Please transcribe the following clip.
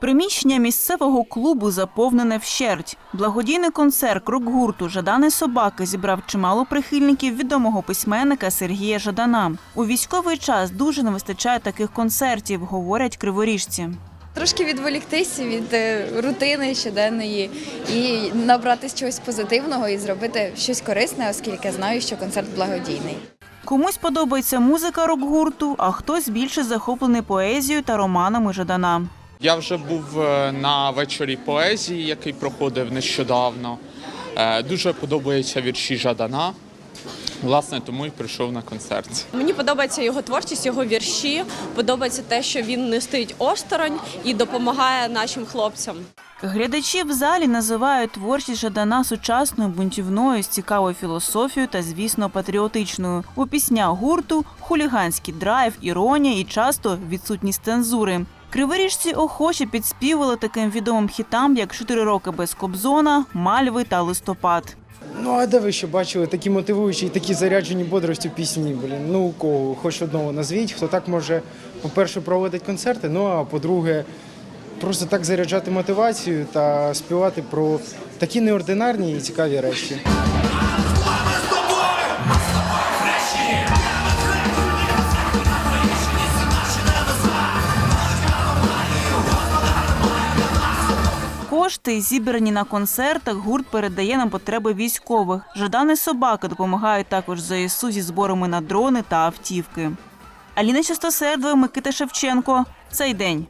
Приміщення місцевого клубу заповнене вщерть. Благодійний концерт «Круг гурту Жадани собаки зібрав чимало прихильників відомого письменника Сергія Жадана. У військовий час дуже не вистачає таких концертів, говорять криворіжці. Трошки відволіктися від е, рутини щоденної і набратися чогось позитивного і зробити щось корисне, оскільки знаю, що концерт благодійний. Комусь подобається музика рок-гурту, а хтось більше захоплений поезією та романами Жадана. Я вже був е, на вечорі поезії, який проходив нещодавно. Е, Дуже подобаються вірші Жадана. Власне, тому і прийшов на концерт. Мені подобається його творчість, його вірші. Подобається те, що він не стоїть осторонь і допомагає нашим хлопцям. Глядачі в залі називають творчість Жадана сучасною бунтівною з цікавою філософією та, звісно, патріотичною. У піснях гурту хуліганський драйв, іронія і часто відсутність цензури. Криворіжці охоче підспівали таким відомим хітам, як «Чотири роки без Кобзона, Мальви та Листопад. Ну а де ви ще бачили такі мотивуючі і такі заряджені бодростю пісні? Блін, ну кого? Хоч одного назвіть, хто так може, по-перше, проводить концерти, ну а по-друге, просто так заряджати мотивацію та співати про такі неординарні і цікаві речі. Кошти, зібрані на концертах, гурт передає на потреби військових. Жадани собаки допомагають також ЗСУ зі зборами на дрони та автівки. Аліна Чистосердова, Микита Шевченко. Цей день.